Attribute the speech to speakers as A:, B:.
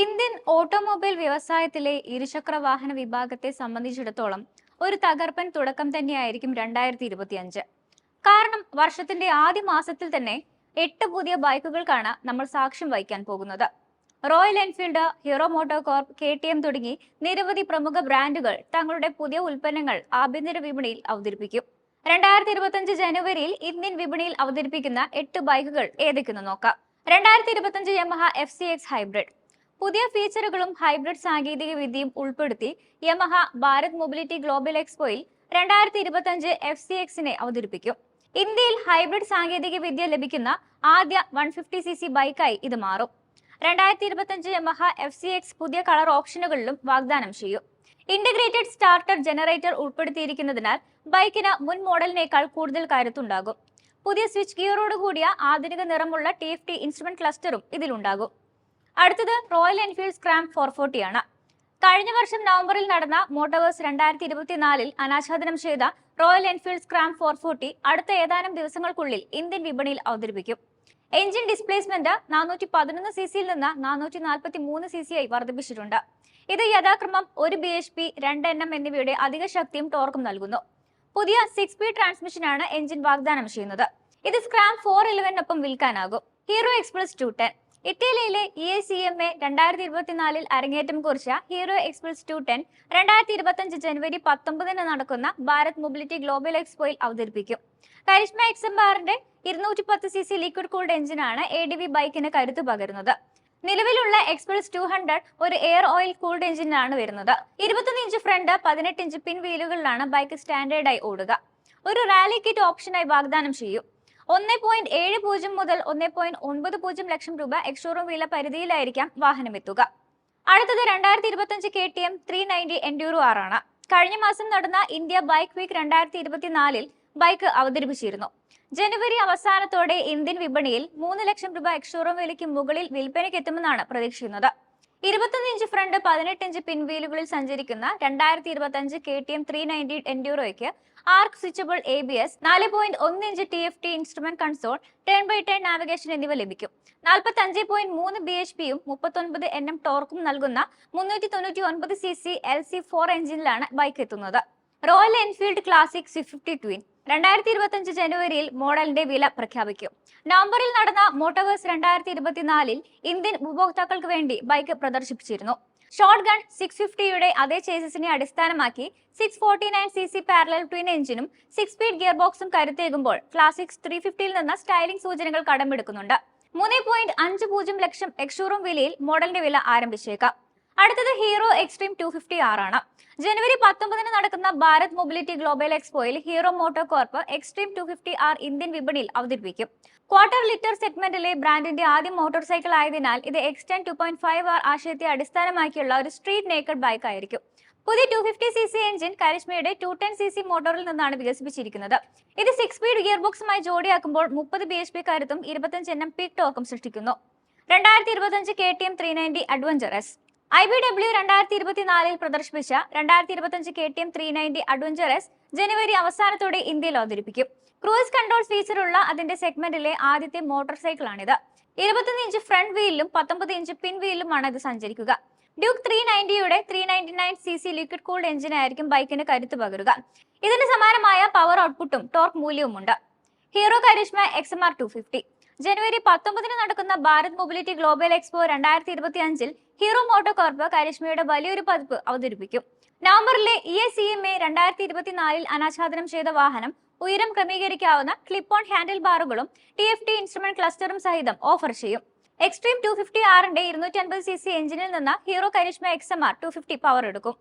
A: Indian automobile വ്യവസായത്തിലെ ഇരുചക്ര വാഹന വിഭാഗത്തെ സംബന്ധിച്ചിടത്തോളം ഒരു തകർപ്പൻ തുടക്കം തന്നെയായിരിക്കും രണ്ടായിരത്തി ഇരുപത്തിയഞ്ച് കാരണം വർഷത്തിന്റെ ആദ്യ മാസത്തിൽ തന്നെ എട്ട് പുതിയ ബൈക്കുകൾക്കാണ് നമ്മൾ സാക്ഷ്യം വഹിക്കാൻ പോകുന്നത്. Royal Enfield Hero MotoCorp K T M തുടങ്ങി നിരവധി പ്രമുഖ ബ്രാൻഡുകൾ തങ്ങളുടെ പുതിയ ഉൽപ്പന്നങ്ങൾ ആഭ്യന്തര വിപണിയിൽ അവതരിപ്പിക്കും. രണ്ടായിരത്തി ഇരുപത്തിയഞ്ച് ജനുവരിയിൽ ഇന്ത്യൻ വിപണിയിൽ അവതരിപ്പിക്കുന്ന എട്ട് ബൈക്കുകൾ ഏതൊക്കെയെന്ന് നോക്കാം. രണ്ടായിരത്തി ഇരുപത്തിയഞ്ച് Yamaha F C X hybrid. പുതിയ ഫീച്ചറുകളും ഹൈബ്രിഡ് സാങ്കേതിക വിദ്യയും ഉൾപ്പെടുത്തി യമഹ ഭാരത് മൊബിലിറ്റി ഗ്ലോബൽ എക്സ്പോയിൽ രണ്ടായിരത്തി ഇരുപത്തിയഞ്ച് എഫ് സി എക്സിനെ അവതരിപ്പിക്കും. ഇന്ത്യയിൽ ഹൈബ്രിഡ് സാങ്കേതിക വിദ്യ ലഭിക്കുന്ന ആദ്യ വൺ ഫിഫ്റ്റി സി സി ബൈക്കായി ഇത് മാറും. രണ്ടായിരത്തി ഇരുപത്തിയഞ്ച് യമഹ എഫ് സി എക്സ് പുതിയ കളർ ഓപ്ഷനുകളിലും വാഗ്ദാനം ചെയ്യും. ഇന്റഗ്രേറ്റഡ് സ്റ്റാർട്ടർ ജനറേറ്റർ ഉൾപ്പെടുത്തിയിരിക്കുന്നതിനാൽ ബൈക്കിന് മുൻ മോഡലിനേക്കാൾ കൂടുതൽ കരുത്തുണ്ടാകും. പുതിയ സ്വിച്ച് ഗിയറോട് കൂടിയ ആധുനിക നിറമുള്ള ടി എഫ് ടി ഇൻസ്ട്രുമെന്റ് ക്ലസ്റ്ററും ഇതിലുണ്ടാകും. അടുത്തത് Royal Enfield Scram four forty ആണ്. കഴിഞ്ഞ വർഷം നവംബറിൽ നടന്ന മോട്ടോവേഴ്സ് രണ്ടായിരത്തി ഇരുപത്തിനാലിൽ അനാച്ഛാദനം ചെയ്ത Royal Enfield Scram four forty അടുത്ത ഏതാനും ദിവസങ്ങൾക്കുള്ളിൽ ഇന്ത്യൻ വിപണിയിൽ അവതരിപ്പിക്കും. എഞ്ചിൻ ഡിസ്പ്ലേസ്മെന്റ് നാനൂറ്റി പതിനൊന്ന് സി സിയിൽ നിന്ന് നാനൂറ്റി നാൽപ്പത്തി മൂന്ന് സി സി ആയി വർദ്ധിപ്പിച്ചിട്ടുണ്ട്. ഇത് യഥാക്രമം ഒരു ബി എച്ച് പി രണ്ട് എൻ എം എന്നിവയുടെ അധിക ശക്തിയും ടോർക്കും നൽകുന്നു. പുതിയ സിക്സ് സ്പീഡ് ട്രാൻസ്മിഷനാണ് എഞ്ചിൻ വാഗ്ദാനം ചെയ്യുന്നത്. ഇത് സ്ക്രാം ഫോർ ഇലവനൊപ്പം വിൽക്കാനാകും. ഹീറോ എക്സ്പ്രസ് ടു ടെൻ ഇറ്റലിയിലെ E A C M A രണ്ടായിരത്തി ഇരുപത്തിനാലിൽ അരങ്ങേറ്റം കുറിച്ച ഹീറോ എക്സ്പ്രസ് ടു ടെൻ രണ്ടായിരത്തി ഇരുപത്തഞ്ച് ജനുവരി പത്തൊമ്പതിന് നടക്കുന്ന ഭാരത് മൊബിലിറ്റി ഗ്ലോബൽ എക്സ്പോയിൽ അവതരിപ്പിക്കും. കരിഷ്മ എക്സ് എം ആറിന്റെ ഇരുന്നൂറ്റി പത്ത് സി സി ലിക്വിഡ് കൂൾഡ് എഞ്ചിനാണ് എ ഡി വി ബൈക്കിന് കരുത്തു പകരുന്നത്. നിലവിലുള്ള എക്സ്പ്രസ് ടു ഹൺഡ്രഡ് ഒരു എയർ ഓയിൽ കൂൾഡ് എഞ്ചിനാണ് വരുന്നത്. ഇരുപത്തൊന്ന് ഇഞ്ച് ഫ്രണ്ട് പതിനെട്ട് ഇഞ്ച് പിൻ വീലുകളിലാണ് ബൈക്ക് സ്റ്റാൻഡേർഡായി ഓടുക. ഒരു റാലി കിറ്റ് ഓപ്ഷനായി വാഗ്ദാനം ചെയ്യും. ഒന്ന് പോയിന്റ് ഏഴ് പൂജ്യം മുതൽ ഒന്ന് പോയിന്റ് ഒൻപത് പൂജ്യം ലക്ഷം രൂപ എക്സ്ഷോറൂം വില പരിധിയിലായിരിക്കാം വാഹനം എത്തുക. അടുത്തത് രണ്ടായിരത്തി ഇരുപത്തിയഞ്ച് K T M three ninety enduro ആറാണ്. കഴിഞ്ഞ മാസം നടന്ന ഇന്ത്യ ബൈക്ക് വീക്ക് രണ്ടായിരത്തി ഇരുപത്തിനാലിൽ ബൈക്ക് അവതരിപ്പിച്ചിരുന്നു. ജനുവരി അവസാനത്തോടെ ഇന്ത്യൻ വിപണിയിൽ മൂന്ന് ലക്ഷം രൂപ എക്സ്ഷോറൂം വിലയ്ക്ക് മുകളിൽ വിൽപ്പനയ്ക്ക് എത്തുമെന്നാണ് പ്രതീക്ഷിക്കുന്നത്. ഇരുപത്തൊന്ന് ഇഞ്ച് ഫ്രണ്ട് പതിനെട്ട് ഇഞ്ച് പിൻവീലുകളിൽ സഞ്ചരിക്കുന്ന രണ്ടായിരത്തി ഇരുപത്തിയഞ്ച് K T M three ninety എൻഡ്യൂറോയ്ക്ക് ആർക്ക് സ്വിച്ചബിൾ എ ബി എസ് നാല് പോയിന്റ് ഒന്ന് inch T F T instrument console ten by ten navigation എന്നിവ ലഭിക്കും. നാൽപ്പത്തി അഞ്ച് പോയിന്റ് മൂന്ന് ബി എച്ച് പിയും മുപ്പത്തൊൻപത് എൻ എം ടോർക്കും നൽകുന്ന മുന്നൂറ്റി തൊണ്ണൂറ്റി ഒൻപത് C C L C four എഞ്ചിനിലാണ് ബൈക്ക് എത്തുന്നത്. Royal Enfield Classic C fifty twin രണ്ടായിരത്തി ഇരുപത്തിയഞ്ച് ജനുവരിയിൽ മോഡലിന്റെ വില പ്രഖ്യാപിക്കും. നവംബറിൽ നടന്ന മോട്ടോവേഴ്സ് രണ്ടായിരത്തി ഇരുപത്തിനാലിൽ ഇന്ത്യൻ ഉപഭോക്താക്കൾക്ക് വേണ്ടി ബൈക്ക് പ്രദർശിപ്പിച്ചിരുന്നു. ഷോർട്ട് ഗൺ സിക്സ് ഫിഫ്റ്റിയുടെ അതേ ചേസസിനെ അടിസ്ഥാനമാക്കി six forty nine C C parallel twin എഞ്ചിനും six speed gear ബോക്സും കരുത്തേകുമ്പോൾ ക്ലാസിക്സ് ത്രീ ഫിഫ്റ്റിയിൽ നിന്ന് സ്റ്റൈലിംഗ് സൂചനകൾ കടമെടുക്കുന്നുണ്ട്. മൂന്ന് പോയിന്റ് അഞ്ച് പൂജ്യം ലക്ഷം എക്സ്ഷോറൂം വിലയിൽ മോഡലിന്റെ വില ആരംഭിച്ചേക്കാം. അടുത്തത് ഹീറോ എക്സ്ട്രീം ടു ഫിഫ്റ്റി ആറാണ്. ജനുവരി പത്തൊമ്പതിന് നടക്കുന്ന Bharat mobility global എക്സ്പോയിൽ Hero MotoCorp Xtreme two fifty R Indian വിപണിയിൽ അവതരിപ്പിക്കും. ക്വാർട്ടർ ലിറ്റർ സെഗ്മെന്റിലെ ബ്രാൻഡിന്റെ ആദ്യ മോട്ടോർ സൈക്കിൾ ആയതിനാൽ ഇത് എക്സ്റ്റൻ ടു പോയിന്റ് ഫൈവ് ആർ ആശയത്തെ അടിസ്ഥാനമാക്കിയുള്ള ഒരു സ്ട്രീറ്റ് നേക്കഡ് ബൈക്ക് ആയിരിക്കും. പുതിയ two fifty C C engine കരിഷ്മയുടെ two ten C C മോട്ടോറിൽ നിന്നാണ് വികസിപ്പിച്ചിരിക്കുന്നത്. ഇത് സിക്സ് സ്പീഡ് ഗിയർ ബോക്സുമായി ജോഡിയാക്കുമ്പോൾ മുപ്പത് ബി എച്ച് പി കരുത്തും ഇരുപത്തഞ്ച് എണ്ണം പീക്ക് ടോക്കും സൃഷ്ടിക്കുന്നു. രണ്ടായിരത്തി ഇരുപത്തഞ്ച് K T M three ninety Adventure S I B W രണ്ടായിരത്തി ഇരുപത്തിനാലിൽ പ്രദർശിപ്പിച്ച രണ്ടായിരത്തി ഇരുപത്തിയഞ്ച് K T M three ninety Adventure S ജനുവരി അവസാനത്തോടെ ഇന്ത്യയിൽ അവതരിപ്പിക്കും. ക്രൂയിസ് കൺട്രോൾ ഫീച്ചറുള്ള അതിന്റെ സെഗ്മെന്റിലെ ആദ്യത്തെ മോട്ടോർ സൈക്കിളാണിത്. ഇരുപത്തിയൊന്ന് ഇഞ്ച് ഫ്രണ്ട് വീലിലും പത്തൊമ്പത് ഇഞ്ച് പിൻ വീലിലുമാണ് ഇത് സഞ്ചരിക്കുക. Duke three നയന്റിയുടെ three ninety nine C C liquid cooled എഞ്ചിനായിരിക്കും ബൈക്കിന് കരുത്ത് പകരുക. ഇതിന് സമാനമായ പവർ ഔട്ട്പുട്ടും torque മൂല്യവുമുണ്ട്. Hero Karizma X M R two fifty. ജനുവരി പത്തൊമ്പതിന് നടക്കുന്ന ഭാരത് മൊബിലിറ്റി ഗ്ലോബൽ എക്സ്പോ രണ്ടായിരത്തി ഇരുപത്തി അഞ്ചിൽ ഹീറോ മോട്ടോ കോർപ്പ് കരിഷ്മയുടെ വലിയൊരു പതിപ്പ് അവതരിപ്പിക്കും. നവംബറിലെ E S C M A രണ്ടായിരത്തി ഇരുപത്തിനാലിൽ അനാച്ഛാദനം ചെയ്ത വാഹനം ഉയരം ക്രമീകരിക്കാവുന്ന ക്ലിപ്പ് ഓൺ ഹാൻഡിൽ ബാറുകളും ടി എഫ് ടി ഇൻസ്ട്രുമെന്റ് ക്ലസ്റ്ററും സഹിതം ഓഫർ ചെയ്യും. എക്സ്ട്രീം ടു ഫിഫ്റ്റി ആറിന്റെ ഇരുന്നൂറ്റി അൻപത് സി സി എഞ്ചിനിൽ നിന്ന് Hero Karizma X M R two fifty power എടുക്കും.